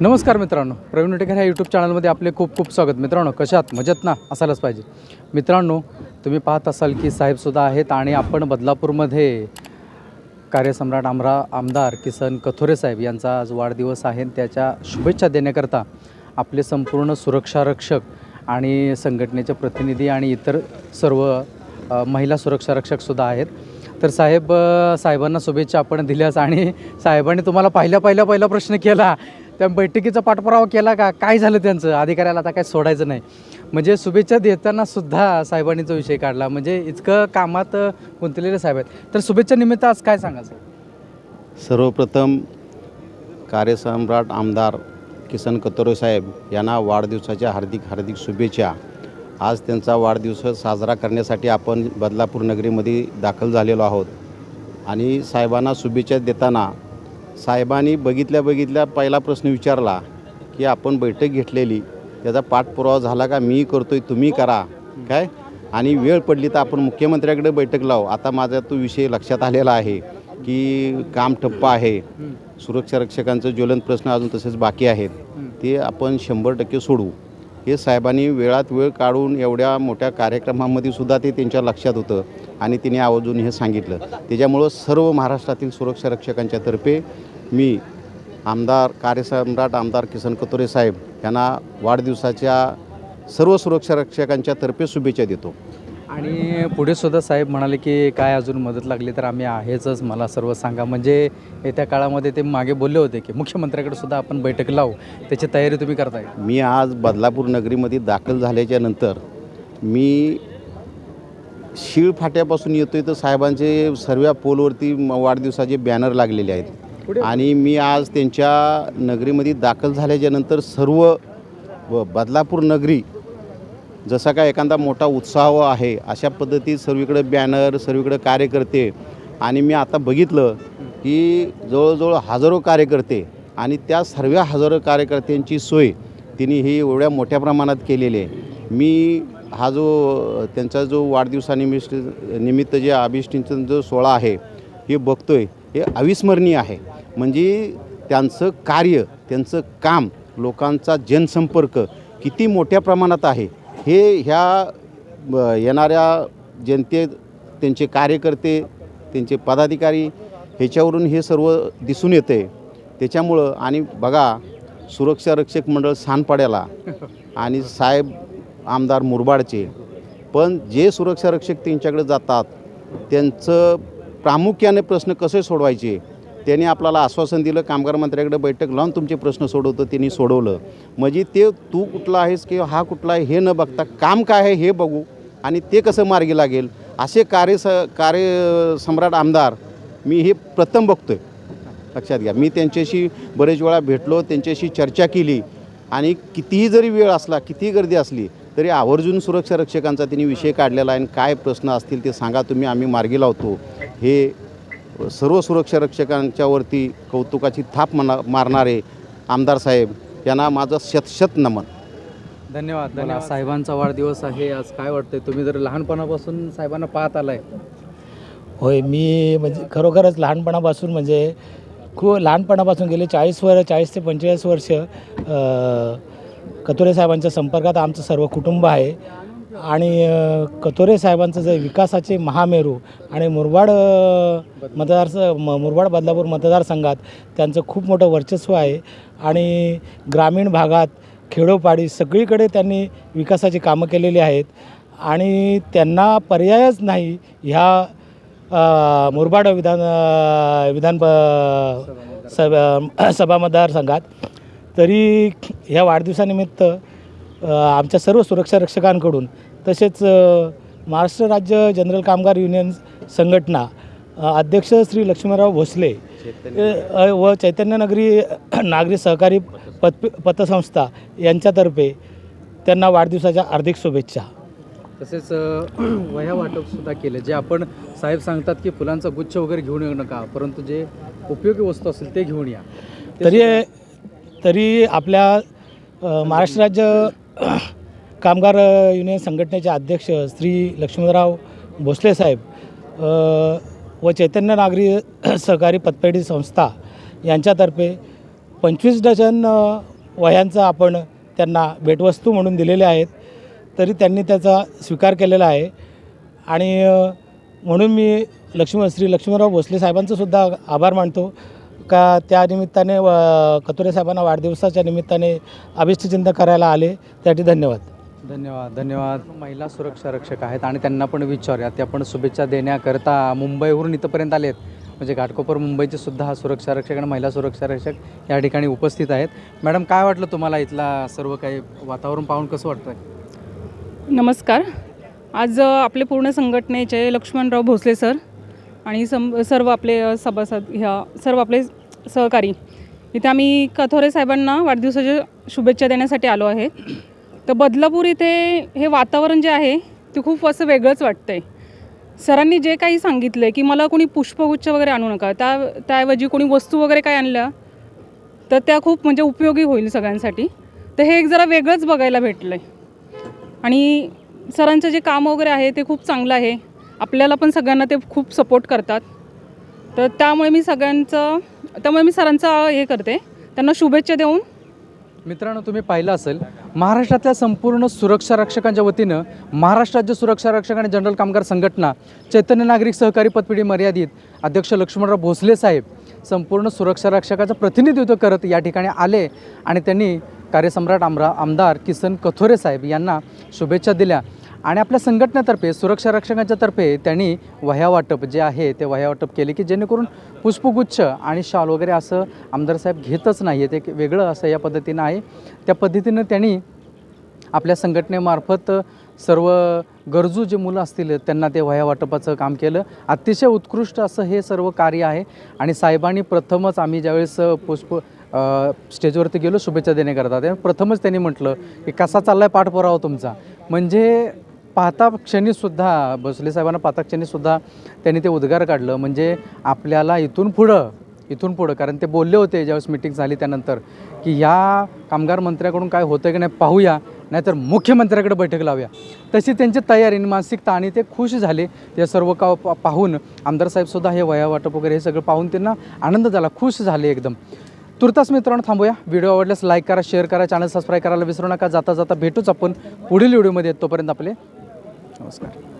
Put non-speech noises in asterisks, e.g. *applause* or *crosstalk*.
नमस्कार मित्रांनो प्रवीण उटेकर ह्या यूट्यूब चॅनलमध्ये आपले खूप खूप स्वागत. मित्रांनो कशात मजेत ना? असायलाच पाहिजे. मित्रांनो तुम्ही पाहत असाल की साहेबसुद्धा आहेत आणि आपण बदलापूरमध्ये कार्यसम्राट आमरा आमदार किसन कथोरे साहेब यांचा आज वाढदिवस आहे. त्याच्या शुभेच्छा देण्याकरता आपले संपूर्ण सुरक्षा रक्षक आणि संघटनेचे प्रतिनिधी आणि इतर सर्व महिला सुरक्षा रक्षकसुद्धा आहेत. तर साहेब साहेबांना शुभेच्छा आपण दिल्यास आणि साहेबांनी तुम्हाला पहिल्या पहिल्या पहिला प्रश्न केला. त्या बैठकीचा पाठपुरावा केला का? काय झालं त्यांचं? अधिकाऱ्याला आता काय सोडायचं नाही. म्हणजे शुभेच्छा देताना सुद्धा साहेबांनीचा विषय काढला. म्हणजे इतकं कामात गुंतलेले साहेब आहेत. तर शुभेच्छा निमित्त आज काय सांगा सर्वप्रथम कार्यसम्राट आमदार किसन कतोरे साहेब यांना वाढदिवसाच्या हार्दिक हार्दिक शुभेच्छा. आज त्यांचा वाढदिवस साजरा करण्यासाठी आपण बदलापूर नगरीमध्ये दाखल झालेलो आहोत. आणि साहेबांना शुभेच्छा देताना साहेबांनी बघितल्या बघितल्या पहिला प्रश्न विचारला की आपण बैठक घेतलेली त्याचा पाठपुरावा झाला का? मी करतोय तुम्ही करा. काय? आणि वेळ पडली तर आपण मुख्यमंत्र्याकडे बैठक लावू. आता माझा तो विषय लक्षात आलेला आहे की काम ठप्प आहे. सुरक्षा रक्षकांचं ज्वलंत प्रश्न अजून तसेच बाकी आहेत. ते आपण शंभर टक्के सोडू. हे साहेबांनी वेळात वेळ काढून एवढ्या मोठ्या कार्यक्रमामध्ये सुद्धा ते त्यांच्या लक्षात होतं. आणि तिने आवर्जून हे सांगितलं. त्याच्यामुळं सर्व महाराष्ट्रातील सुरक्षा रक्षकांच्या तर्फे मी आमदार कार्यसम्राट आमदार किसन कतोरे साहेब यांना वाढदिवसाच्या सर्व सुरक्षा रक्षकांच्या तर्फे शुभेच्छा देतो. आणि पुढे सुद्धा साहेब म्हणाले की काय अजून मदत लागली तर आम्ही आहेचच मला सर्व सांगा. म्हणजे येत्या काळामध्ये ते मागे बोलले होते की मुख्यमंत्र्याकडे सुद्धा आपण बैठक लावू. त्याची तयारी तुम्ही करताय. मी आज बदलापूर नगरीमध्ये दाखल झाल्याच्यानंतर मी शीळ फाट्यापासून येतोय तर साहेबांचे सर्व पोलवरती म- वाढदिवसाचे बॅनर लागलेले आहेत. आणि मी आज त्यांच्या नगरीमध्ये दाखल झाल्याच्यानंतर सर्व बदलापूर नगरी जसा का एखादा मोठा उत्साह आहे अशा पद्धतीत सर्वीकडे बॅनर सर्वीकडे कार्यकर्ते आणि मी आता बघितलं की जवळजवळ हजारो कार्यकर्ते आणि त्या सर्व हजारो कार्यकर्त्यांची सोय तिने ही एवढ्या मोठ्या प्रमाणात केलेली आहे. मी हा जो त्यांचा जो वाढदिवसानिमित्त निमित्त जे अभिष्टींचा जो सोहळा आहे हे बघतोय हे अविस्मरणीय आहे. म्हणजे त्यांचं कार्य त्यांचं काम लोकांचा जनसंपर्क किती मोठ्या प्रमाणात आहे हे ह्या येणाऱ्या जनते त्यांचे कार्यकर्ते त्यांचे पदाधिकारी ह्याच्यावरून हे सर्व दिसून येते त्याच्यामुळं आणि बघा सुरक्षा रक्षक मंडळ सानपाड्याला आणि साहेब आमदार मुरबाडचे. पण जे सुरक्षा रक्षक त्यांच्याकडे जातात त्यांचं प्रामुख्याने प्रश्न कसे सोडवायचे त्यांनी आपल्याला आश्वासन दिलं कामगार मंत्र्याकडे बैठक लावून तुमचे प्रश्न सोडवतो त्यांनी सोडवलं. म्हणजे ते तू कुठला आहेस किंवा हा कुठला आहे हे न बघता काम काय आहे हे बघू आणि ते कसं मार्गी लागेल. असे कार्य स कार्य सम्राट आमदार मी हे प्रथम बघतो आहे लक्षात घ्या मी त्यांच्याशी बरेच वेळा भेटलो त्यांच्याशी चर्चा केली आणि कितीही जरी वेळ असला कितीही गर्दी असली तरी आवर्जून सुरक्षा रक्षकांचा त्यांनी विषय काढलेला आहे आणि काय प्रश्न असतील ते सांगा तुम्ही आम्ही मार्गी लावतो. हे सर्व सुरक्षा रक्षकांच्यावरती कौतुकाची थाप म्हणा मारणारे आमदार साहेब यांना माझं शतशत नमन. धन्यवाद धन्यवाद. साहेबांचा वाढदिवस आहे आज काय वाटतंय? तुम्ही जर लहानपणापासून साहेबांना पाहत आलाय. होय मी म्हणजे खरोखरच लहानपणापासून म्हणजे खूप लहानपणापासून गेले चाळीस वर चाळीस ते पंचेचाळीस वर्ष कतोरे साहेबांच्या संपर्कात आमचं सर्व कुटुंब आहे. आणि कतोरे साहेबांचं जे विकासाचे महामेरू आणि मुरबाड मतदार म- मुरबाड बदलापूर मतदारसंघात त्यांचं खूप मोठं वर्चस्व आहे. आणि ग्रामीण भागात खेडोपाडी सगळीकडे त्यांनी विकासाची कामं केलेली आहेत. आणि त्यांना पर्यायच नाही ह्या मुरबाड विधान विधान प- सभा सभा मतदारसंघात. तरी ह्या वाढदिवसानिमित्त आमच्या सर्व सुरक्षा रक्षकांकडून तसेच महाराष्ट्र राज्य जनरल कामगार युनियन संघटना अध्यक्ष श्री लक्ष्मणराव भोसले व चैतन्यनगरी नागरी सहकारी पत पतसंस्था यांच्यातर्फे त्यांना वाढदिवसाच्या हार्दिक शुभेच्छा. तसेच वह्या वाटप सुद्धा केले जे आपण साहेब सांगतात की फुलांचा गुच्छ वगैरे घेऊन येऊ नका परंतु जे उपयोगी वस्तू असतील ते घेऊन या. तरी तरी आपल्या महाराष्ट्र राज्य *clears throat* कामगार युनियन संघटनेचे अध्यक्ष श्री लक्ष्मणराव भोसले साहेब व चैतन्य नागरी *clears throat* सहकारी पतपेढी संस्था यांच्यातर्फे पंचवीस डझन वह्यांचं आपण त्यांना भेटवस्तू म्हणून दिलेले आहेत. तरी त्यांनी त्याचा स्वीकार केलेला आहे. आणि म्हणून मी लक्ष्मण श्री लक्ष्मणराव भोसले साहेबांचंसुद्धा आभार मानतो. का त्या निमित्ताने व कतुरे साहेबांना वाढदिवसाच्या निमित्ताने अभिष्टचिंतन करायला आले त्यासाठी धन्यवाद. धन्यवाद धन्यवाद. महिला सुरक्षा रक्षक आहेत आणि त्यांना पण विचारूया ते आपण शुभेच्छा देण्याकरता मुंबईवरून इथंपर्यंत आलेत. म्हणजे घाटकोपर मुंबईचे सुद्धा हा सुरक्षा रक्षक आणि महिला सुरक्षा रक्षक या ठिकाणी उपस्थित आहेत. मॅडम काय वाटलं तुम्हाला इथला सर्व काही वातावरण पाहून कसं वाटतंय? नमस्कार. आज आपले पूर्ण संघटनेचे लक्ष्मणराव भोसले सर आणि सम सर्व आपले सभासद ह्या सर्व आपले सहकारी. इथे आम्ही कथोरे साहेबांना वाढदिवसाच्या शुभेच्छा देण्यासाठी आलो आहे. तर बदलापूर इथे हे वातावरण जे आहे ते खूप असं वेगळंच वाटतं आहे सरांनी जे काही सांगितलं आहे की मला कोणी पुष्पगुच्छ वगैरे आणू नका त्या त्याऐवजी कोणी वस्तू वगैरे काय आणल्या तर त्या खूप म्हणजे उपयोगी होईल सगळ्यांसाठी. तर हे एक जरा वेगळंच बघायला भेटलं आहे आणि सरांचं जे काम वगैरे आहे ते खूप चांगलं आहे. आपल्याला पण सगळ्यांना ते खूप सपोर्ट करतात. तर त्यामुळे मी सगळ्यांचं त्यामुळे मी सरांचं हे करते. त्यांना शुभेच्छा देऊन. मित्रांनो तुम्ही पाहिलं असेल महाराष्ट्रातल्या संपूर्ण सुरक्षा रक्षकांच्या वतीनं महाराष्ट्र राज्य सुरक्षा रक्षक आणि जनरल कामगार संघटना चैतन्य नागरिक सहकारी पतपिढी मर्यादित अध्यक्ष लक्ष्मणराव भोसले साहेब संपूर्ण सुरक्षा रक्षकाचं प्रतिनिधित्व करत या ठिकाणी आले आणि त्यांनी कार्यसम्राट आमरा आमदार किसन कथोरे साहेब यांना शुभेच्छा दिल्या. आणि आपल्या संघटनेतर्फे सुरक्षा रक्षकांच्या तर्फे त्यांनी वह्या वाटप जे आहे ते वह्या वाटप केले की जेणेकरून पुष्पगुच्छ आणि शाल वगैरे असं आमदार साहेब घेतच नाही आहेत. एक वेगळं असं या पद्धतीनं आहे. त्या पद्धतीनं त्यांनी आपल्या संघटनेमार्फत सर्व गरजू जे मुलं असतील त्यांना ते वह्या वाटपाचं काम केलं. अतिशय उत्कृष्ट असं हे सर्व कार्य आहे. आणि साहेबांनी प्रथमच आम्ही ज्यावेळेस पुष्प स्टेजवरती गेलो शुभेच्छा देण्याकरता तेव्हा प्रथमच त्यांनी म्हटलं की कसा चाललाय पाठपुरावा तुमचा? म्हणजे पाहता क्षणीसुद्धा भोसले साहेबांना पाहता क्षणीसुद्धा त्यांनी ते उद्गार काढलं. म्हणजे आपल्याला इथून पुढं इथून पुढं कारण ते बोलले होते ज्यावेळेस मिटिंग झाली त्यानंतर की या कामगार मंत्र्याकडून काय होतं की नाही पाहूया नाहीतर मुख्यमंत्र्याकडे बैठक लावूया. तशी त्यांची तयारी आणि मानसिकता आणि ते खुश झाले. या सर्व का पाहून आमदार साहेबसुद्धा हे वया वाटप वगैरे हे सगळं पाहून त्यांना आनंद झाला खुश झाले एकदम. तुर्तास मित्रांनो थांबूया. व्हिडिओ आवडल्यास लाईक करा शेअर करा चॅनल सबस्क्राईब करायला विसरू नका. जाता जाता भेटूच आपण पुढील व्हिडिओमध्ये तोपर्यंत आपले नमस्कार